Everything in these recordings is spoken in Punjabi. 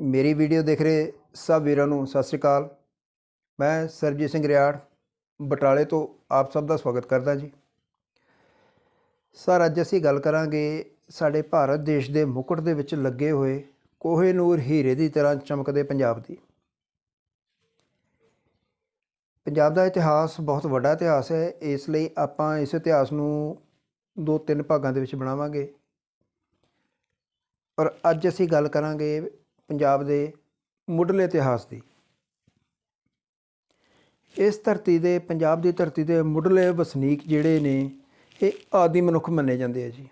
ਮੇਰੀ ਵੀਡੀਓ ਦੇਖ ਰਹੇ ਸਭ ਵੀਰਾਂ ਨੂੰ ਸਤਿ ਸ੍ਰੀ ਅਕਾਲ। ਮੈਂ ਸਰਬਜੀਤ ਸਿੰਘ ਰਿਆੜ, ਬਟਾਲੇ ਤੋਂ ਆਪ ਸਭ ਦਾ ਸਵਾਗਤ ਕਰਦਾ ਜੀ। ਸਰ, ਅੱਜ ਅਸੀਂ ਗੱਲ ਕਰਾਂਗੇ ਸਾਡੇ ਭਾਰਤ ਦੇਸ਼ ਦੇ ਮੁਕਟ ਦੇ ਵਿੱਚ ਲੱਗੇ ਹੋਏ ਕੋਹੇ ਨੂਰ ਹੀਰੇ ਦੀ ਤਰ੍ਹਾਂ ਚਮਕਦੇ ਪੰਜਾਬ ਦੀ। ਪੰਜਾਬ ਦਾ ਇਤਿਹਾਸ ਬਹੁਤ ਵੱਡਾ ਇਤਿਹਾਸ ਹੈ, ਇਸ ਲਈ ਆਪਾਂ ਇਸ ਇਤਿਹਾਸ ਨੂੰ ਦੋ ਤਿੰਨ ਭਾਗਾਂ ਦੇ ਵਿੱਚ ਬਣਾਵਾਂਗੇ। ਔਰ ਅੱਜ ਅਸੀਂ ਗੱਲ ਕਰਾਂਗੇ ਪੰਜਾਬ ਦੇ ਮੁੱਢਲੇ ਇਤਿਹਾਸ ਦੀ। ਇਸ ਧਰਤੀ ਦੇ, ਪੰਜਾਬ ਦੀ ਧਰਤੀ ਦੇ ਮੁੱਢਲੇ ਵਸਨੀਕ ਜਿਹੜੇ ਨੇ, ਇਹ ਆਦੀ ਮਨੁੱਖ ਮੰਨੇ ਜਾਂਦੇ ਆ ਜੀ।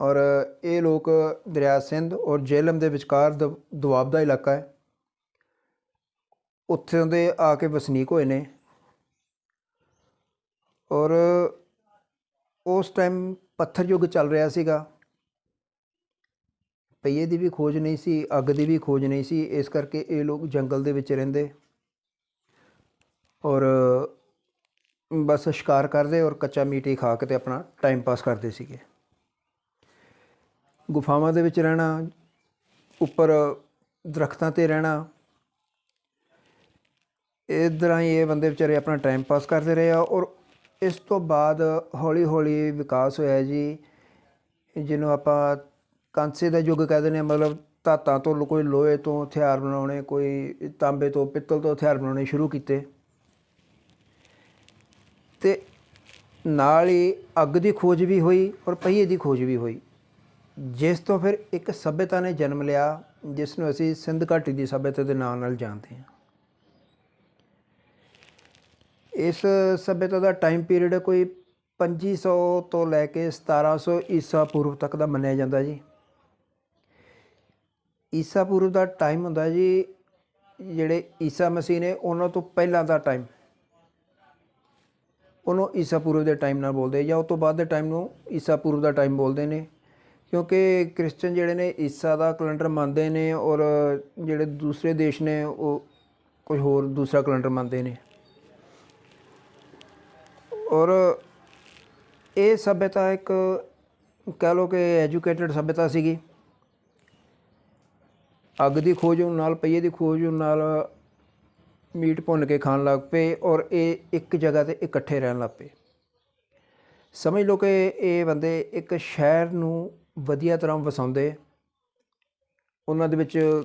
ਔਰ ਇਹ ਲੋਕ ਦਰਿਆ ਸਿੰਧ ਔਰ ਜੇਲਮ ਦੇ ਵਿਚਕਾਰ ਦ- ਦੁਆਬ ਦਾ ਇਲਾਕਾ ਹੈ। ਉੱਥੇ ਦੇ ਆ ਕੇ ਵਸਨੀਕ ਹੋਏ ਨੇ। ਔਰ ਉਸ ਟਾਈਮ ਪੱਥਰ ਯੁੱਗ ਚੱਲ ਰਿਹਾ ਸੀਗਾ। ਪਹੀਏ ਦੀ ਵੀ ਖੋਜ ਨਹੀਂ ਸੀ, ਅੱਗ ਦੀ ਵੀ ਖੋਜ ਨਹੀਂ ਸੀ, ਇਸ ਕਰਕੇ ਇਹ ਲੋਕ ਜੰਗਲ ਦੇ ਵਿੱਚ ਰਹਿੰਦੇ। ਔਰ ਬਸ ਸ਼ਿਕਾਰ ਕਰਦੇ ਔਰ ਕੱਚਾ ਮੀਟ ਹੀ ਖਾ ਕੇ ਤੇ ਆਪਣਾ ਟਾਈਮ ਪਾਸ ਕਰਦੇ ਸੀਗੇ। ਗੁਫਾਵਾਂ ਦੇ ਵਿੱਚ ਰਹਿਣਾ, ਉੱਪਰ ਦਰਖਤਾਂ ਤੇ ਰਹਿਣਾ ਇਸ ਤਰ੍ਹਾਂ ਹੀ ਇਹ ਬੰਦੇ ਵਿਚਾਰੇ ਆਪਣਾ ਟਾਈਮ ਪਾਸ ਕਰਦੇ ਰਹੇ ਆ ਔਰ ਇਸ ਤੋਂ ਬਾਅਦ ਹੌਲੀ ਹੌਲੀ ਵਿਕਾਸ ਹੋਇਆ ਜੀ, ਜਿਹਨੂੰ ਆਪਾਂ ਤਾਂਸੇ ਦਾ ਯੁੱਗ ਕਹਿੰਦੇ ਨੇ ਮਤਲਬ ਧਾਤਾਂ ਤੋਂ ਕੋਈ ਲੋਹੇ ਤੋਂ ਹਥਿਆਰ ਬਣਾਉਣੇ, ਕੋਈ ਤਾਂਬੇ ਤੋਂ ਪਿੱਤਲ ਤੋਂ ਹਥਿਆਰ ਬਣਾਉਣੇ ਸ਼ੁਰੂ ਕੀਤੇ। ਤੇ ਨਾਲ ਹੀ ਅੱਗ ਦੀ ਖੋਜ ਵੀ ਹੋਈ ਔਰ ਪਹੀਏ ਦੀ ਖੋਜ ਵੀ ਹੋਈ। ਜਿਸ ਤੋਂ ਫਿਰ ਇੱਕ ਸਭਿਅਤਾ ਨੇ ਜਨਮ ਲਿਆ, ਜਿਸ ਨੂੰ ਅਸੀਂ ਸਿੰਧ ਘਾਟੀ ਦੀ ਸਭਿਅਤਾ ਦੇ ਨਾਂ ਨਾਲ ਜਾਣਦੇ ਹਾਂ। ਇਸ ਸਭਿਅਤਾ ਦਾ ਟਾਈਮ ਪੀਰੀਅਡ ਕੋਈ 2500 ਤੋਂ ਲੈ ਕੇ 1700 ਈਸਾ ਪੂਰਵ ਤੱਕ ਦਾ ਮੰਨਿਆ ਜਾਂਦਾ ਜੀ। ਈਸਾ ਪੂਰਵ ਦਾ ਟਾਈਮ ਹੁੰਦਾ ਜੀ, ਜਿਹੜੇ ਈਸਾ ਮਸੀਹ ਨੇ, ਉਹਨਾਂ ਤੋਂ ਪਹਿਲਾਂ ਦਾ ਟਾਈਮ ਉਹਨੂੰ ਈਸਾ ਪੂਰਵ ਦੇ ਟਾਈਮ ਨਾਲ ਬੋਲਦੇ ਜਾਂ ਉਸ ਤੋਂ ਬਾਅਦ ਦੇ ਟਾਈਮ ਨੂੰ ਈਸਾ ਪੂਰਵ ਦਾ ਟਾਈਮ ਬੋਲਦੇ ਨੇ। ਕਿਉਂਕਿ ਕ੍ਰਿਸਚੀਅਨ ਜਿਹੜੇ ਨੇ, ਈਸਾ ਦਾ ਕੈਲੰਡਰ ਮੰਨਦੇ ਨੇ ਔਰ ਜਿਹੜੇ ਦੂਸਰੇ ਦੇਸ਼ ਨੇ, ਉਹ ਕੋਈ ਹੋਰ ਦੂਸਰਾ ਕੈਲੰਡਰ ਮੰਨਦੇ ਨੇ। ਔਰ ਇਹ ਸਭਿਅਤਾ ਇੱਕ ਕਹਿ ਲੋ ਕਿ ਐਜੂਕੇਟਿਡ ਸਭਿਅਤਾ ਸੀਗੀ। ਅੱਗ ਦੀ ਖੋਜ ਹੋਣ ਨਾਲ ਪਈਏ ਦੀ ਖੋਜ ਹੋਣ ਨਾਲ ਮੀਟ ਭੁੰਨ ਕੇ ਖਾਣ ਲੱਗ ਪਏ ਔਰ ਇਹ ਇੱਕ ਜਗ੍ਹਾ ਤੇ ਇਕੱਠੇ ਰਹਿਣ ਲੱਗ ਪਏ। ਸਮਝ ਲਓ ਕਿ ਇਹ ਬੰਦੇ ਇੱਕ ਸ਼ਹਿਰ ਨੂੰ ਵਧੀਆ ਤਰ੍ਹਾਂ ਵਸਾਉਂਦੇ, ਉਹਨਾਂ ਦੇ ਵਿੱਚ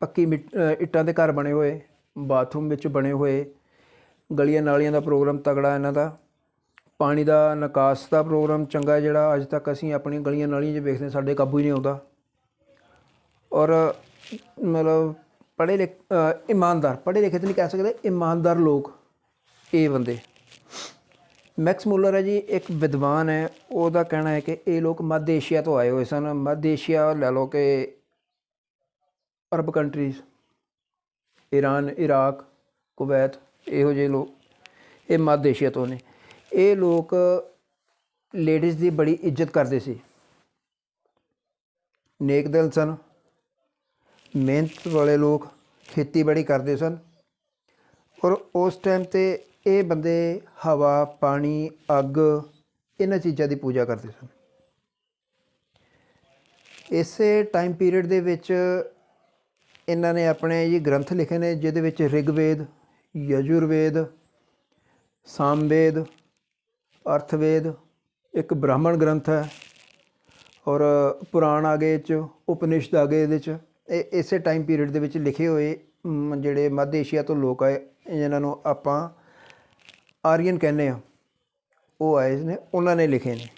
ਪੱਕੀ ਮਿੱਟ- ਇੱਟਾਂ ਦੇ ਘਰ ਬਣੇ ਹੋਏ, ਬਾਥਰੂਮ ਵਿੱਚ ਬਣੇ ਹੋਏ, ਗਲੀਆਂ ਨਾਲੀਆਂ ਦਾ ਪ੍ਰੋਗਰਾਮ ਤਗੜਾ ਇਹਨਾਂ ਦਾ, ਪਾਣੀ ਦਾ ਨਿਕਾਸ ਦਾ ਪ੍ਰੋਗਰਾਮ ਚੰਗਾ ਜਿਹੜਾ ਅੱਜ ਤੱਕ ਅਸੀਂ ਆਪਣੀ ਗਲੀਆਂ ਨਾਲੀਆਂ 'ਚ ਵੇਖਦੇ ਸਾਡੇ ਕਾਬੂ ਹੀ ਨਹੀਂ ਆਉਂਦਾ। ਔਰ ਮਤਲਬ ਪੜ੍ਹੇ ਲਿਖ ਅ, ਇਮਾਨਦਾਰ ਪੜ੍ਹੇ ਲਿਖੇ ਤਾਂ ਨਹੀਂ ਕਹਿ ਸਕਦੇ ਇਮਾਨਦਾਰ ਲੋਕ ਇਹ ਬੰਦੇ। ਮੈਕਸ ਮੂਲਰ ਹੈ ਜੀ ਇੱਕ ਵਿਦਵਾਨ ਹੈ ਉਹਦਾ ਕਹਿਣਾ ਹੈ ਕਿ ਇਹ ਲੋਕ ਮੱਧ ਏਸ਼ੀਆ ਤੋਂ ਆਏ ਹੋਏ ਸਨ। ਮੱਧ ਏਸ਼ੀਆ ਲੈ ਲਓ ਕਿ ਅਰਬ ਕੰਟਰੀਜ਼ ਈਰਾਨ ਇਰਾਕ ਕੁਵੈਤ ਇਹੋ ਜਿਹੇ ਲੋਕ ਇਹ ਮੱਧ ਏਸ਼ੀਆ ਤੋਂ ਨੇ। ਇਹ ਲੋਕ ਲੇਡੀਜ਼ ਦੀ ਬੜੀ ਇੱਜ਼ਤ ਕਰਦੇ ਸੀ। ਨੇਕ ਦਿਲ ਸਨ। ਮਿਹਨਤ ਵਾਲੇ ਲੋਕ ਖੇਤੀਬਾੜੀ ਕਰਦੇ ਸਨ। ਔਰ ਉਸ ਟਾਈਮ ਤੇ ਇਹ ਬੰਦੇ ਹਵਾ, ਪਾਣੀ, ਅੱਗ, ਇਹਨਾਂ ਚੀਜ਼ਾਂ ਦੀ ਪੂਜਾ ਕਰਦੇ ਸਨ। ਇਸੇ ਟਾਈਮ ਪੀਰੀਅਡ ਦੇ ਵਿੱਚ ਇਹਨਾਂ ਨੇ ਆਪਣੇ ਜੀ ਗ੍ਰੰਥ ਲਿਖੇ ਨੇ, ਜਿਹਦੇ ਵਿੱਚ ਰਿਗਵੇਦ, ਯਜੁਰਵੇਦ, ਸਾਮਵੇਦ, ਅਰਥਵੇਦ, ਇੱਕ ਬ੍ਰਾਹਮਣ ਗ੍ਰੰਥ ਹੈ ਔਰ ਪੁਰਾਣ ਆ ਗਏ 'ਚ, ਉਪਨਿਸ਼ਦ ਆ ਗਏ ਇਹਦੇ 'ਚ ਇਸੇ ਟਾਈਮ ਪੀਰੀਅਡ ਦੇ ਵਿੱਚ ਲਿਖੇ ਹੋਏ ਜਿਹੜੇ ਮੱਧ ਏਸ਼ੀਆ ਤੋਂ ਲੋਕ ਆਏ, ਜਿਨ੍ਹਾਂ ਨੂੰ ਆਪਾਂ ਆਰੀਅਨ ਕਹਿੰਦੇ ਆ ਉਹ ਆਏ ਨੇ, ਉਹਨਾਂ ਨੇ ਲਿਖੇ ਨੇ।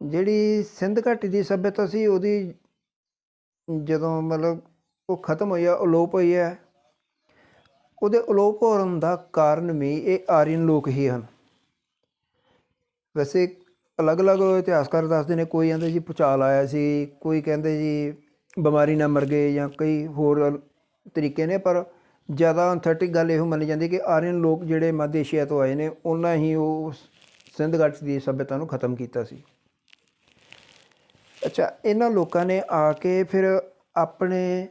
ਜਿਹੜੀ ਸਿੰਧ ਘਾਟੀ ਦੀ ਸਭਿਅਤਾ ਸੀ, ਉਹਦੀ ਜਦੋਂ ਮਤਲਬ ਉਹ ਖਤਮ ਹੋਈ ਆ, ਅਲੋਪ ਹੋਈ ਹੈ ਉਹਦੇ ਅਲੋਪ ਹੋਣ ਦਾ ਕਾਰਨ ਵੀ ਇਹ ਆਰੀਅਨ ਲੋਕ ਹੀ ਹਨ। ਵੈਸੇ ਅਲੱਗ-ਅਲੱਗ ਇਤਿਹਾਸਕਾਰ ਦੱਸਦੇ ਨੇ, ਕੋਈ ਕਹਿੰਦੇ ਜੀ ਭੁਚਾਲ ਆਇਆ ਸੀ, ਕੋਈ ਕਹਿੰਦੇ ਜੀ ਬਿਮਾਰੀ ਨਾਲ ਮਰ ਗਏ ਜਾਂ ਕਈ ਹੋਰ ਤਰੀਕੇ ਨੇ, ਪਰ ਜ਼ਿਆਦਾ ਅਥੈਂਟਿਕ ਗੱਲ ਇਹੋ ਮੰਨੀ ਜਾਂਦੀ ਕਿ ਆਰੀਅਨ ਲੋਕ ਜਿਹੜੇ ਮੱਧ ਏਸ਼ੀਆ ਤੋਂ ਆਏ ਨੇ, ਉਹਨਾਂ ਹੀ ਉਹ ਸਿੰਧਗੜ੍ਹ ਦੀ ਸਭਿਅਤਾ ਨੂੰ ਖਤਮ ਕੀਤਾ ਸੀ। ਅੱਛਾ, ਇਹਨਾਂ ਲੋਕਾਂ ਨੇ ਆ ਕੇ ਫਿਰ ਆਪਣੇ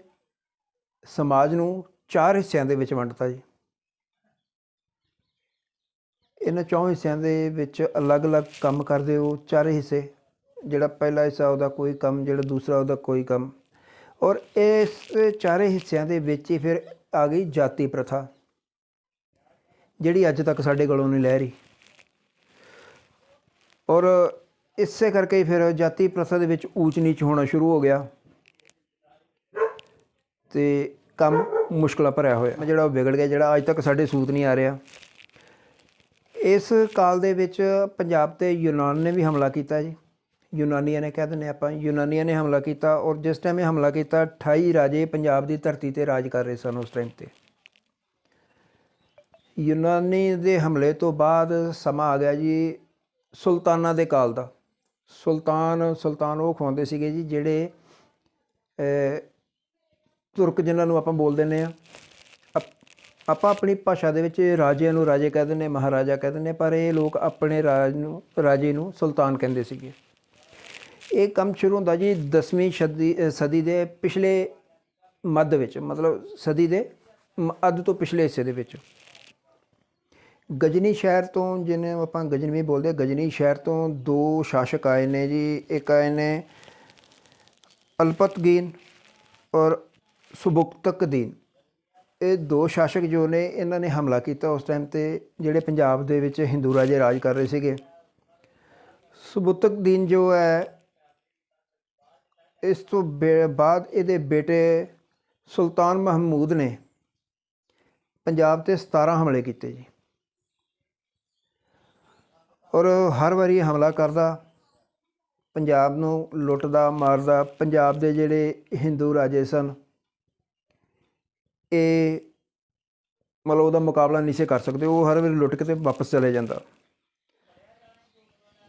ਸਮਾਜ ਨੂੰ ਚਾਰ ਹਿੱਸਿਆਂ ਦੇ ਵਿੱਚ ਵੰਡਤਾ ਜੀ। ਇਹਨਾਂ ਚੌਂ ਹਿੱਸਿਆਂ ਦੇ ਵਿੱਚ ਅਲੱਗ-ਅਲੱਗ ਕੰਮ ਕਰਦੇ ਉਹ ਚਾਰੇ ਹਿੱਸੇ, ਜਿਹੜਾ ਪਹਿਲਾ ਹਿੱਸਾ ਉਹਦਾ ਕੋਈ ਕੰਮ, ਜਿਹੜਾ ਦੂਸਰਾ ਉਹਦਾ ਕੋਈ ਕੰਮ। ਔਰ ਇਸ ਚਾਰੇ ਹਿੱਸਿਆਂ ਦੇ ਵਿੱਚ ਹੀ ਫਿਰ ਆ ਗਈ ਜਾਤੀ ਪ੍ਰਥਾ, ਜਿਹੜੀ ਅੱਜ ਤੱਕ ਸਾਡੇ ਕੋਲੋਂ ਨਹੀਂ ਲਹਿ ਰਹੀ। ਔਰ ਇਸੇ ਕਰਕੇ ਹੀ ਫਿਰ ਜਾਤੀ ਪ੍ਰਥਾ ਦੇ ਵਿੱਚ ਊਚ ਨੀਚ ਹੋਣਾ ਸ਼ੁਰੂ ਹੋ ਗਿਆ ਤੇ ਕੰਮ ਮੁਸ਼ਕਲਾਂ ਭਰਿਆ ਹੋਇਆ। ਜਿਹੜਾ ਉਹ ਵਿਗੜ ਗਿਆ, ਜਿਹੜਾ ਅੱਜ ਤੱਕ ਸਾਡੇ ਸੂਤ ਨਹੀਂ ਆ ਰਿਹਾ। ਇਸ ਕਾਲ ਦੇ ਵਿੱਚ ਪੰਜਾਬ ਤੇ ਯੂਨਾਨ ਨੇ ਵੀ ਹਮਲਾ ਕੀਤਾ ਜੀ। ਯੂਨਾਨੀਆਂ ਨੇ ਕਹਿ ਦਿੰਦੇ ਆਪਾਂ, ਯੂਨਾਨੀਆਂ ਨੇ ਹਮਲਾ ਕੀਤਾ ਔਰ ਜਿਸ ਟਾਈਮ ਇਹ ਹਮਲਾ ਕੀਤਾ 28 ਰਾਜੇ ਪੰਜਾਬ ਦੀ ਧਰਤੀ ਤੇ ਰਾਜ ਕਰ ਰਹੇ ਸਨ ਉਸ ਟਾਈਮ ਤੇ। ਯੂਨਾਨੀ ਦੇ ਹਮਲੇ ਤੋਂ ਬਾਅਦ ਸਮਾਂ ਆ ਗਿਆ ਜੀ ਸੁਲਤਾਨਾਂ ਦੇ ਕਾਲ ਦਾ। ਸੁਲਤਾਨ ਸੁਲਤਾਨ ਉਹ ਖਵਾਉਂਦੇ ਸੀਗੇ ਜੀ ਜਿਹੜੇ ਤੁਰਕ ਜਿਨ੍ਹਾਂ ਨੂੰ ਆਪਾਂ ਬੋਲ ਦਿੰਦੇ ਆ। ਆਪਾਂ ਆਪਣੀ ਭਾਸ਼ਾ ਦੇ ਵਿੱਚ ਰਾਜਿਆਂ ਨੂੰ ਰਾਜੇ ਕਹਿ ਦਿੰਦੇ ਮਹਾਰਾਜਾ ਕਹਿ ਦਿੰਦੇ ਪਰ ਇਹ ਲੋਕ ਆਪਣੇ ਰਾਜ ਨੂੰ ਰਾਜੇ ਨੂੰ ਸੁਲਤਾਨ ਕਹਿੰਦੇ ਸੀਗੇ। ਇਹ ਕੰਮ ਸ਼ੁਰੂ ਹੁੰਦਾ ਜੀ 10ਵੀਂ ਸਦੀ ਸਦੀ ਦੇ ਪਿਛਲੇ ਮੱਧ ਵਿੱਚ ਮਤਲਬ ਸਦੀ ਦੇ ਅੱਧ ਤੋਂ ਪਿਛਲੇ ਹਿੱਸੇ ਦੇ ਵਿੱਚ। ਗਜਨੀ ਸ਼ਹਿਰ ਤੋਂ ਜਿਹਨੇ ਆਪਾਂ ਗਜਨੀ ਬੋਲਦੇ ਆ, ਗਜਨੀ ਸ਼ਹਿਰ ਤੋਂ ਦੋ ਸ਼ਾਸਕ ਆਏ ਨੇ ਜੀ ਇੱਕ ਆਏ ਨੇ ਅਲਪਤਗੀਨ ਔਰ ਸੁਬੁਕਤਕਦੀਨ। ਇਹ ਦੋ ਸ਼ਾਸਕ ਜੋ ਨੇ, ਇਹਨਾਂ ਨੇ ਹਮਲਾ ਕੀਤਾ ਉਸ ਟਾਈਮ ਤੇ, ਜਿਹੜੇ ਪੰਜਾਬ ਦੇ ਵਿੱਚ ਹਿੰਦੂ ਰਾਜੇ ਰਾਜ ਕਰ ਰਹੇ ਸੀਗੇ। ਸੁਬੁਤਕਦੀਨ ਜੋ ਹੈ, ਇਸ ਤੋਂ ਬੇ- ਬਾਅਦ ਇਹਦੇ ਬੇਟੇ ਸੁਲਤਾਨ ਮਹਿਮੂਦ ਨੇ ਪੰਜਾਬ ਤੇ 17 ਹਮਲੇ ਕੀਤੇ ਜੀ। ਔਰ ਹਰ ਵਾਰੀ ਹਮਲਾ ਕਰਦਾ, ਪੰਜਾਬ ਨੂੰ ਲੁੱਟਦਾ, ਮਾਰਦਾ, ਪੰਜਾਬ ਦੇ ਜਿਹੜੇ ਹਿੰਦੂ ਰਾਜੇ ਸਨ ਇਹ ਮਤਲਬ ਉਹਦਾ ਮੁਕਾਬਲਾ ਨਹੀਂ ਸੀ ਕਰ ਸਕਦੇ, ਉਹ ਹਰ ਵੇਲੇ ਲੁੱਟ ਕੇ ਤੇ ਵਾਪਸ ਚਲੇ ਜਾਂਦਾ।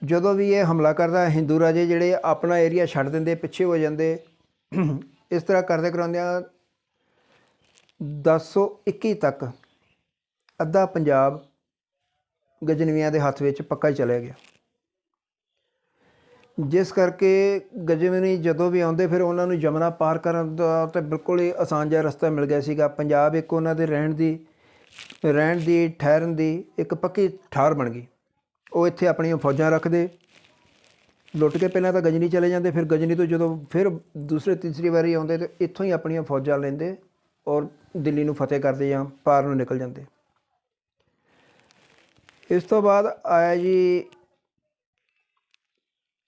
ਜਦੋਂ ਵੀ ਇਹ ਹਮਲਾ ਕਰਦਾ, ਹਿੰਦੂ ਰਾਜੇ ਜਿਹੜੇ ਆਪਣਾ ਏਰੀਆ ਛੱਡ ਦਿੰਦੇ, ਪਿੱਛੇ ਹੋ ਜਾਂਦੇ, ਇਸ ਤਰ੍ਹਾਂ ਕਰਦੇ ਕਰਾਉਂਦਿਆਂ 1021 ਤੱਕ ਅੱਧਾ ਪੰਜਾਬ ਗਜਨਵੀਆਂ ਦੇ ਹੱਥ ਵਿੱਚ ਪੱਕਾ ਹੀ ਚਲਿਆ ਗਿਆ। ਜਿਸ ਕਰਕੇ ਗਜਨਵੀ ਜਦੋਂ ਵੀ ਆਉਂਦੇ, ਫਿਰ ਉਹਨਾਂ ਨੂੰ ਜਮਨਾ ਪਾਰ ਕਰਨ ਦਾ ਤਾਂ ਬਿਲਕੁਲ ਹੀ ਆਸਾਨ ਜਿਹਾ ਰਸਤਾ ਮਿਲ ਗਿਆ ਸੀਗਾ। ਪੰਜਾਬ ਇੱਕ ਉਹਨਾਂ ਦੇ ਰਹਿਣ ਦੀ ਰਹਿਣ ਦੀ, ਠਹਿਰਨ ਦੀ ਇੱਕ ਪੱਕੀ ਠਾਰ ਬਣ ਗਈ। ਉਹ ਇੱਥੇ ਆਪਣੀਆਂ ਫੌਜਾਂ ਰੱਖਦੇ। ਲੁੱਟ ਕੇ ਪਹਿਲਾਂ ਤਾਂ ਗਜਨੀ ਚਲੇ ਜਾਂਦੇ, ਫਿਰ ਗਜਨੀ ਤੋਂ ਜਦੋਂ ਫਿਰ ਦੂਸਰੇ, ਤੀਸਰੀ ਵਾਰੀ ਆਉਂਦੇ ਤੇ ਇੱਥੋਂ ਹੀ ਆਪਣੀਆਂ ਫੌਜਾਂ ਲੈਂਦੇ ਔਰ ਦਿੱਲੀ ਨੂੰ ਫਤਿਹ ਕਰਦੇ ਜਾਂ ਪਾਰ ਨੂੰ ਨਿਕਲ ਜਾਂਦੇ। ਇਸ ਤੋਂ ਬਾਅਦ ਆਇਆ ਜੀ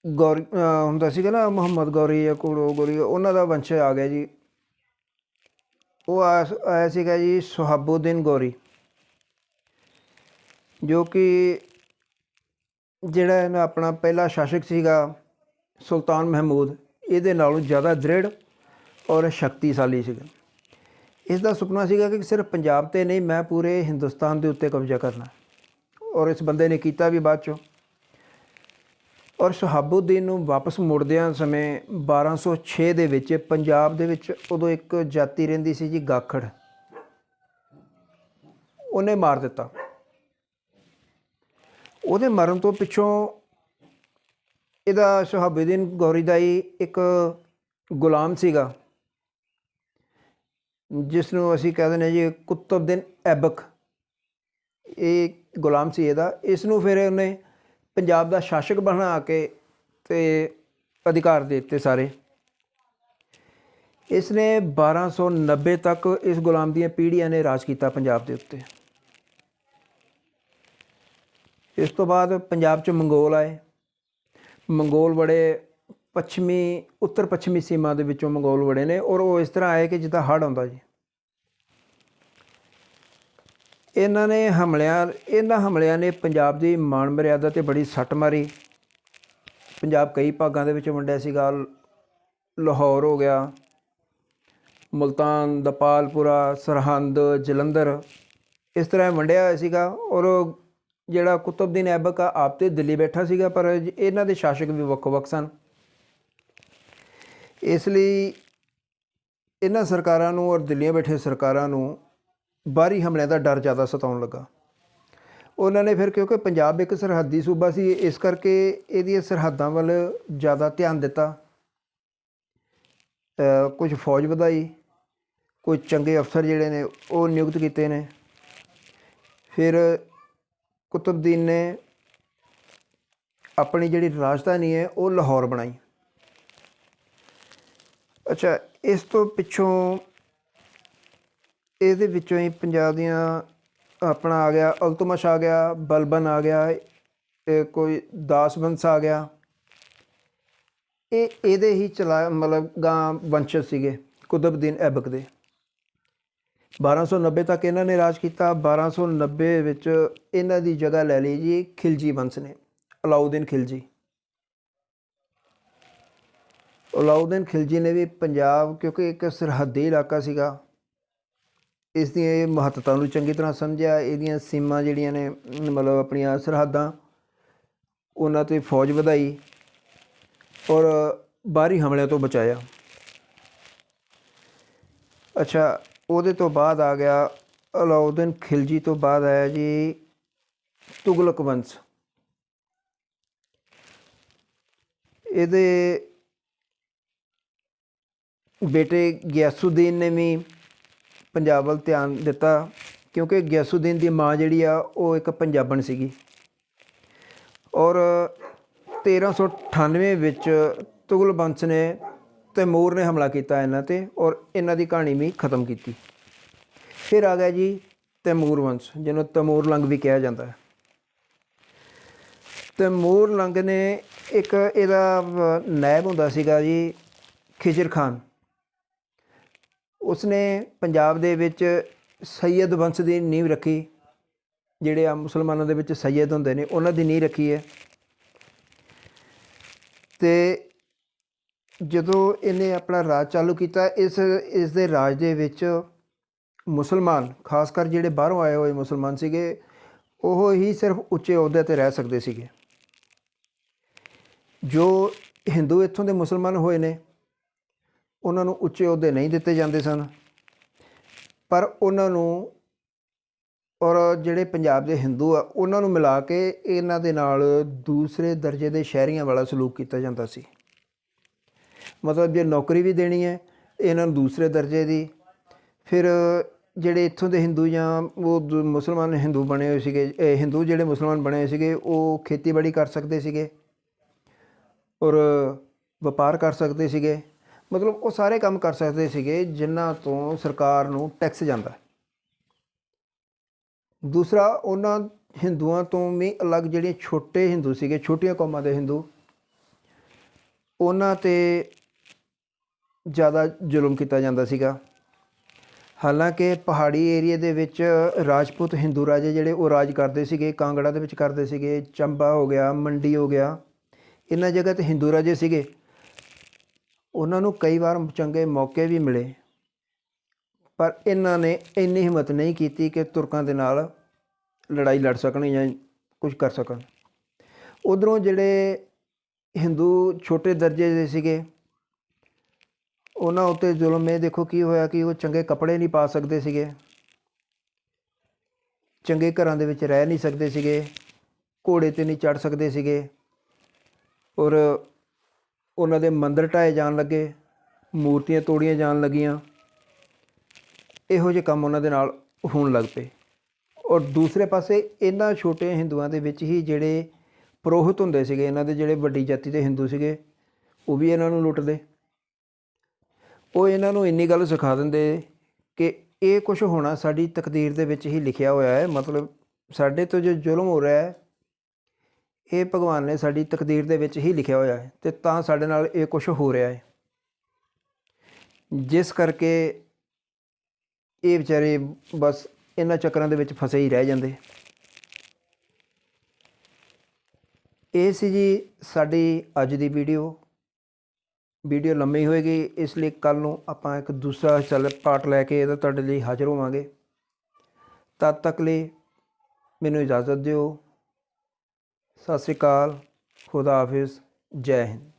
ਗੌਰੀ ਹੁੰਦਾ ਸੀਗਾ ਨਾ ਮੁਹੰਮਦ ਗੌਰੀ ਜਾਂ ਕੋੜੋ ਗੌਰੀ, ਉਹਨਾਂ ਦਾ ਵੰਸ਼ ਆ ਗਿਆ ਜੀ। ਉਹ ਆਇਆ ਆਇਆ ਸੀਗਾ ਜੀ ਸੁਹਾਬੁਦੀਨ ਗੌਰੀ, ਜੋ ਕਿ ਜਿਹੜਾ ਇਹਨਾਂ ਆਪਣਾ ਪਹਿਲਾ ਸ਼ਾਸਕ ਸੀਗਾ ਸੁਲਤਾਨ ਮਹਿਮੂਦ, ਇਹਦੇ ਨਾਲੋਂ ਜ਼ਿਆਦਾ ਦ੍ਰਿੜ ਔਰ ਸ਼ਕਤੀਸ਼ਾਲੀ ਸੀਗਾ। ਇਸ ਦਾ ਸੁਪਨਾ ਸੀਗਾ ਕਿ ਸਿਰਫ ਪੰਜਾਬ ਤੇ ਨਹੀਂ, ਮੈਂ ਪੂਰੇ ਹਿੰਦੁਸਤਾਨ ਦੇ ਉੱਤੇ ਕਬਜ਼ਾ ਕਰਨਾ ਔਰ ਇਸ ਬੰਦੇ ਨੇ ਕੀਤਾ ਵੀ ਬਾਅਦ ਚੋਂ। ਔਰ ਸੁਹਾਬੁਦੀਨ ਨੂੰ ਵਾਪਸ ਮੁੜਦਿਆਂ ਸਮੇਂ 1206 ਦੇ ਵਿੱਚ ਪੰਜਾਬ ਦੇ ਵਿੱਚ ਉਦੋਂ ਇੱਕ ਜਾਤੀ ਰਹਿੰਦੀ ਸੀ ਜੀ ਗਾਖੜ। ਉਹਨੇ ਮਾਰ ਦਿੱਤਾ। ਉਹਦੇ ਮਰਨ ਤੋਂ ਪਿੱਛੋਂ ਇਹਦਾ ਸੁਹਾਬੁਦੀਨ ਗੌਰੀ ਦਾ ਹੀ ਇੱਕ ਗੁਲਾਮ ਸੀਗਾ ਜਿਸ ਨੂੰ ਅਸੀਂ ਕਹਿ ਦਿੰਦੇ ਹਾਂ ਜੀ ਕੁਤਬਦੀਨ ਐਬਕ। ਇਹ ਗੁਲਾਮ ਸੀ ਇਹਦਾ। ਇਸ ਨੂੰ ਫਿਰ ਉਹਨੇ ਪੰਜਾਬ ਦਾ ਸ਼ਾਸਕ ਬਣਾ ਕੇ ਤੇ ਅਧਿਕਾਰ ਦੇ ਦਿੱਤੇ ਸਾਰੇ। ਇਸ ਨੇ 1290 ਤੱਕ ਇਸ ਗੁਲਾਮ ਦੀਆਂ ਪੀੜ੍ਹੀਆਂ ਨੇ ਰਾਜ ਕੀਤਾ ਪੰਜਾਬ ਦੇ ਉੱਤੇ। ਇਸ ਤੋਂ ਬਾਅਦ ਪੰਜਾਬ 'ਚ ਮੰਗੋਲ ਆਏ। ਮੰਗੋਲ ਬੜੇ ਪੱਛਮੀ ਉੱਤਰ ਪੱਛਮੀ ਸੀਮਾ ਦੇ ਵਿੱਚੋਂ ਮੰਗੋਲ ਬੜੇ ਨੇ ਔਰ ਉਹ ਇਸ ਤਰ੍ਹਾਂ ਆਏ ਕਿ ਜਿੱਦਾਂ ਹੜ੍ਹ ਆਉਂਦਾ ਜੀ। ਇਹਨਾਂ ਨੇ ਹਮਲਿਆਂ, ਇਹਨਾਂ ਹਮਲਿਆਂ ਨੇ ਪੰਜਾਬ ਦੀ ਮਾਣ ਮਰਿਆਦਾ ਤੇ ਬੜੀ ਸੱਟ ਮਾਰੀ। ਪੰਜਾਬ ਕਈ ਭਾਗਾਂ ਦੇ ਵਿੱਚ ਵੰਡਿਆ ਸੀਗਾ। ਲਾਹੌਰ ਹੋ ਗਿਆ, ਮੁਲਤਾਨ, ਦਪਾਲਪੁਰਾ, ਸਰਹੰਦ, ਜਲੰਧਰ। ਇਸ ਤਰ੍ਹਾਂ ਵੰਡਿਆ ਹੋਇਆ ਸੀਗਾ ਔਰ ਜਿਹੜਾ ਕੁਤਬਦੀਨ ਐਬਕ ਆ, ਆਪ ਤੇ ਦਿੱਲੀ ਬੈਠਾ ਸੀਗਾ, ਪਰ ਇਹਨਾਂ ਦੇ ਸ਼ਾਸਕ ਵੀ ਵੱਖੋ-ਵੱਖ ਸਨ। ਇਸ ਲਈ ਇਹਨਾਂ ਸਰਕਾਰਾਂ ਨੂੰ ਔਰ ਦਿੱਲੀਆਂ ਬੈਠੇ ਸਰਕਾਰਾਂ ਨੂੰ ਬਾਹਰੀ ਹਮਲਿਆਂ ਦਾ ਡਰ ਜ਼ਿਆਦਾ ਸਤਾਉਣ ਲੱਗਾ। ਉਹਨਾਂ ਨੇ ਫਿਰ ਕਿਉਂਕਿ ਪੰਜਾਬ ਇੱਕ ਸਰਹੱਦੀ ਸੂਬਾ ਸੀ ਇਸ ਕਰਕੇ ਇਹਦੀਆਂ ਸਰਹੱਦਾਂ ਵੱਲ ਜ਼ਿਆਦਾ ਧਿਆਨ ਦਿੱਤਾ। ਅ, ਕੁਝ ਫੌਜ ਵਧਾਈ ਕੋਈ ਚੰਗੇ ਅਫਸਰ ਜਿਹੜੇ ਨੇ ਉਹ ਨਿਯੁਕਤ ਕੀਤੇ ਨੇ। ਫਿਰ ਕੁਤਬਦੀਨ ਨੇ ਆਪਣੀ ਜਿਹੜੀ ਰਾਜਧਾਨੀ ਹੈ ਉਹ ਲਾਹੌਰ ਬਣਾਈ। ਅੱਛਾ ਇਸ ਤੋਂ ਪਿੱਛੋਂ ਇਹਦੇ ਵਿੱਚੋਂ ਹੀ ਪੰਜਾਬ ਦੀਆਂ ਆਪਣਾ ਆ ਗਿਆ ਅਲਤਮਸ਼ ਆ ਗਿਆ, ਬਲਬਨ ਆ ਗਿਆ ਇਹ ਕੋਈ ਦਾਸਵੰਸ ਆ ਗਿਆ। ਇਹ, ਇਹਦੇ ਹੀ ਚਲਾ, ਮਤਲਬ ਗਾਂ ਵੰਸ਼ ਸੀਗੇ ਕੁਤਬਦੀਨ ਐਬਕ ਦੇ। 1290 ਤੱਕ ਇਹਨਾਂ ਨੇ ਰਾਜ ਕੀਤਾ 1290 ਵਿੱਚ ਇਹਨਾਂ ਦੀ ਜਗ੍ਹਾ ਲੈ ਲਈ ਜੀ ਖਿਲਜੀ ਵੰਸ਼ ਨੇ, ਅਲਾਉਦੀਨ ਖਿਲਜੀ। ਅਲਾਉਦੀਨ ਖਿਲਜੀ ਨੇ ਵੀ ਪੰਜਾਬ, ਕਿਉਂਕਿ ਇੱਕ ਸਰਹੱਦੀ ਇਲਾਕਾ ਸੀਗਾ ਇਸ ਦੀ ਇਹ ਮਹੱਤਤਾ ਨੂੰ ਚੰਗੀ ਤਰ੍ਹਾਂ ਸਮਝਿਆ, ਇਹਦੀਆਂ ਸੀਮਾਂ ਜਿਹੜੀਆਂ ਨੇ, ਮਤਲਬ ਆਪਣੀਆਂ ਸਰਹੱਦਾਂ, ਉਹਨਾਂ ਤੇ ਫੌਜ ਵਧਾਈ ਔਰ ਬਾਹਰੀ ਹਮਲਿਆਂ ਤੋਂ ਬਚਾਇਆ। ਅੱਛਾ, ਉਹਦੇ ਤੋਂ ਬਾਅਦ ਆ ਗਿਆ ਅਲਾਉਦੀਨ ਖਿਲਜੀ ਤੋਂ ਬਾਅਦ ਆਇਆ ਜੀ ਤੁਗਲਕ ਵੰਸ਼। ਇਹਦੇ ਬੇਟੇ ਗਿਆਸੂਦੀਨ ਨੇ ਵੀ ਪੰਜਾਬ ਵੱਲ ਧਿਆਨ ਦਿੱਤਾ, ਕਿਉਂਕਿ ਗਿਆਸੂਦੀਨ ਦੀ ਮਾਂ ਜਿਹੜੀ ਆ, ਉਹ ਇੱਕ ਪੰਜਾਬਣ ਸੀਗੀ। ਔਰ 1398 ਵਿੱਚ ਤੁਗਲ ਬੰਸ ਨੇ ਤੈਮੂਰ ਨੇ ਹਮਲਾ ਕੀਤਾ ਇਹਨਾਂ ਤੇ, ਔਰ ਇਹਨਾਂ ਦੀ ਕਹਾਣੀ ਵੀ ਖਤਮ ਕੀਤੀ। ਫਿਰ ਆ ਗਿਆ ਜੀ ਤੈਮੂਰ ਵੰਸ਼, ਜਿਹਨੂੰ ਤੈਮੂਰ ਲੰਗ ਵੀ ਕਿਹਾ ਜਾਂਦਾ ਹੈ। ਤੈਮੂਰ ਲੰਗ ਨੇ ਇੱਕ ਇਹਦਾ ਵ- ਨਾਇਬ ਹੁੰਦਾ ਸੀਗਾ ਜੀ ਖਿਜਰ ਖਾਨ। ਉਸਨੇ ਪੰਜਾਬ ਦੇ ਵਿੱਚ ਸੈਯਦ ਵੰਸ਼ ਦੀ ਨੀਂਹ ਰੱਖੀ, ਜਿਹੜੇ ਆ ਮੁਸਲਮਾਨਾਂ ਦੇ ਵਿੱਚ ਸੈਯਦ ਹੁੰਦੇ ਨੇ, ਉਹਨਾਂ ਦੀ ਨੀਂਹ ਰੱਖੀ ਹੈ। ਤੇ ਜਦੋਂ ਇਹਨੇ ਆਪਣਾ ਰਾਜ ਚਾਲੂ ਕੀਤਾ, ਇਸ ਇਸ ਦੇ ਰਾਜ ਦੇ ਵਿੱਚ ਮੁਸਲਮਾਨ, ਖਾਸ ਕਰ ਜਿਹੜੇ ਬਾਹਰੋਂ ਆਏ ਹੋਏ ਮੁਸਲਮਾਨ ਸੀਗੇ, ਉਹ ਹੀ ਸਿਰਫ ਉੱਚੇ ਅਹੁਦੇ ਤੇ ਰਹਿ ਸਕਦੇ ਸੀਗੇ। ਜੋ ਹਿੰਦੂ ਇੱਥੋਂ ਦੇ ਮੁਸਲਮਾਨ ਹੋਏ ਨੇ ਉਹਨਾਂ ਨੂੰ ਉੱਚੇ ਅਹੁਦੇ ਨਹੀਂ ਦਿੱਤੇ ਜਾਂਦੇ ਸਨ। ਪਰ ਉਹਨਾਂ ਨੂੰ ਔਰ ਜਿਹੜੇ ਪੰਜਾਬ ਦੇ ਹਿੰਦੂ ਆ, ਉਹਨਾਂ ਨੂੰ ਮਿਲਾ ਕੇ ਇਹਨਾਂ ਦੇ ਨਾਲ ਦੂਸਰੇ ਦਰਜੇ ਦੇ ਸ਼ਹਿਰੀਆਂ ਵਾਲਾ ਸਲੂਕ ਕੀਤਾ ਜਾਂਦਾ ਸੀ। ਮਤਲਬ ਜੇ ਨੌਕਰੀ ਵੀ ਦੇਣੀ ਹੈ, ਇਹਨਾਂ ਨੂੰ ਦੂਸਰੇ ਦਰਜੇ ਦੀ, ਫਿਰ ਜਿਹੜੇ ਇੱਥੋਂ ਦੇ ਹਿੰਦੂ ਜਾਂ ਉਹ ਦੂ- ਮੁਸਲਮਾਨ ਹਿੰਦੂ ਬਣੇ ਹੋਏ ਸੀਗੇ ਹਿੰਦੂ ਜਿਹੜੇ ਮੁਸਲਮਾਨ ਬਣੇ ਹੋਏ ਸੀਗੇ, ਉਹ ਖੇਤੀਬਾੜੀ ਕਰ ਸਕਦੇ ਸੀਗੇ ਔਰ ਵਪਾਰ ਕਰ ਸਕਦੇ ਸੀਗੇ। ਮਤਲਬ ਉਹ ਸਾਰੇ ਕੰਮ ਕਰ ਸਕਦੇ ਸੀਗੇ ਜਿਨ੍ਹਾਂ ਤੋਂ ਸਰਕਾਰ ਨੂੰ ਟੈਕਸ ਜਾਂਦਾ ਦੂਸਰਾ, ਉਹਨਾਂ ਹਿੰਦੂਆਂ ਤੋਂ ਵੀ ਅਲੱਗ ਜਿਹੜੇ ਛੋਟੇ ਹਿੰਦੂ ਸੀਗੇ, ਛੋਟੀਆਂ ਕੌਮਾਂ ਦੇ ਹਿੰਦੂ, ਉਹਨਾਂ ਤੇ ਜ਼ਿਆਦਾ ਜ਼ੁਲਮ ਕੀਤਾ ਜਾਂਦਾ ਸੀਗਾ। ਹਾਲਾਂਕਿ ਪਹਾੜੀ ਏਰੀਆ ਦੇ ਵਿੱਚ ਰਾਜਪੂਤ ਹਿੰਦੂ ਰਾਜੇ ਜਿਹੜੇ ਉਹ ਰਾਜ ਕਰਦੇ ਸੀਗੇ, ਕਾਂਗੜਾ ਦੇ ਵਿੱਚ ਕਰਦੇ ਸੀਗੇ, ਚੰਬਾ ਹੋ ਗਿਆ, ਮੰਡੀ ਹੋ ਗਿਆ, ਇਹਨਾਂ ਜਗ੍ਹਾ ਤੇ ਹਿੰਦੂ ਰਾਜੇ ਸੀਗੇ। ਉਹਨਾਂ ਨੂੰ ਕਈ ਵਾਰ ਚੰਗੇ ਮੌਕੇ ਵੀ ਮਿਲੇ। ਪਰ ਇਹਨਾਂ ਨੇ ਇੰਨੀ ਹਿੰਮਤ ਨਹੀਂ ਕੀਤੀ ਕਿ ਤੁਰਕਾਂ ਦੇ ਨਾਲ ਲੜਾਈ ਲੜ ਸਕਣ ਜਾਂ ਕੁਝ ਕਰ ਸਕਣ। ਉਧਰੋਂ ਜਿਹੜੇ ਹਿੰਦੂ ਛੋਟੇ ਦਰਜੇ ਦੇ ਸੀਗੇ, ਉਹਨਾਂ ਉੱਤੇ ਜ਼ੁਲਮ। ਇਹ ਦੇਖੋ ਕੀ ਹੋਇਆ ਕਿ ਉਹ ਚੰਗੇ ਕੱਪੜੇ ਨਹੀਂ ਪਾ ਸਕਦੇ ਸੀਗੇ। ਚੰਗੇ ਘਰਾਂ ਦੇ ਵਿੱਚ ਰਹਿ ਨਹੀਂ ਸਕਦੇ ਸੀਗੇ। ਘੋੜੇ ਤੇ ਨਹੀਂ ਚੜ ਸਕਦੇ ਸੀਗੇ। ਔਰ ਉਹਨਾਂ ਦੇ ਮੰਦਰ ਢਾਏ ਜਾਣ ਲੱਗੇ, ਮੂਰਤੀਆਂ ਤੋੜੀਆਂ ਜਾਣ ਲੱਗੀਆਂ। ਇਹੋ ਜਿਹੇ ਕੰਮ ਉਹਨਾਂ ਦੇ ਨਾਲ ਹੋਣ ਲੱਗ ਪਏ। ਔਰ ਦੂਸਰੇ ਪਾਸੇ ਇਹਨਾਂ ਛੋਟੇ ਹਿੰਦੂਆਂ ਦੇ ਵਿੱਚ ਹੀ ਜਿਹੜੇ ਪ੍ਰੋਹਿਤ ਹੁੰਦੇ ਸੀਗੇ, ਇਹਨਾਂ ਦੇ ਜਿਹੜੇ ਵੱਡੀ ਜਾਤੀ ਦੇ ਹਿੰਦੂ ਸੀਗੇ, ਉਹ ਵੀ ਇਹਨਾਂ ਨੂੰ ਲੁੱਟਦੇ। ਉਹ ਇਹਨਾਂ ਨੂੰ ਇੰਨੀ ਗੱਲ ਸਿਖਾ ਦਿੰਦੇ ਕਿ ਇਹ ਕੁਝ ਹੋਣਾ ਸਾਡੀ ਤਕਦੀਰ ਦੇ ਵਿੱਚ ਹੀ ਲਿਖਿਆ ਹੋਇਆ ਹੈ। ਮਤਲਬ ਸਾਡੇ ਤੋਂ ਜੋ ਜ਼ੁਲਮ ਹੋ ਰਿਹਾ ਹੈ ਇਹ ਭਗਵਾਨ ਨੇ ਸਾਡੀ ਤਕਦੀਰ ਦੇ ਵਿੱਚ ਹੀ ਲਿਖਿਆ ਹੋਇਆ ਹੈ ਤੇ ਤਾਂ ਸਾਡੇ ਨਾਲ ਇਹ ਕੁਝ ਹੋ ਰਿਹਾ ਹੈ। ਜਿਸ ਕਰਕੇ ਇਹ ਵਿਚਾਰੇ ਬਸ ਇਹਨਾਂ ਚੱਕਰਾਂ ਦੇ ਵਿੱਚ ਫਸੇ ਹੀ ਰਹਿ ਜਾਂਦੇ। ਇਹ ਸੀ ਜੀ ਸਾਡੀ ਅੱਜ ਦੀ ਵੀਡੀਓ। ਵੀਡੀਓ ਲੰਮੀ ਹੋਏਗੀ, ਇਸ ਲਈ ਕੱਲ ਨੂੰ ਆਪਾਂ ਇੱਕ ਦੂਸਰਾ ਚੱਲ ਪਾਰਟ ਲੈ ਕੇ ਇਹਦਾ ਤੁਹਾਡੇ ਲਈ ਹਾਜ਼ਰ ਹੋਵਾਂਗੇ। ਤਦ ਤੱਕ ਲਈ ਮੈਨੂੰ ਇਜਾਜ਼ਤ ਦਿਓ। ਸਤਿ ਸ੍ਰੀ ਅਕਾਲ ਖੁਦਾ ਹਾਫਿਜ਼ ਜੈ ਹਿੰਦ।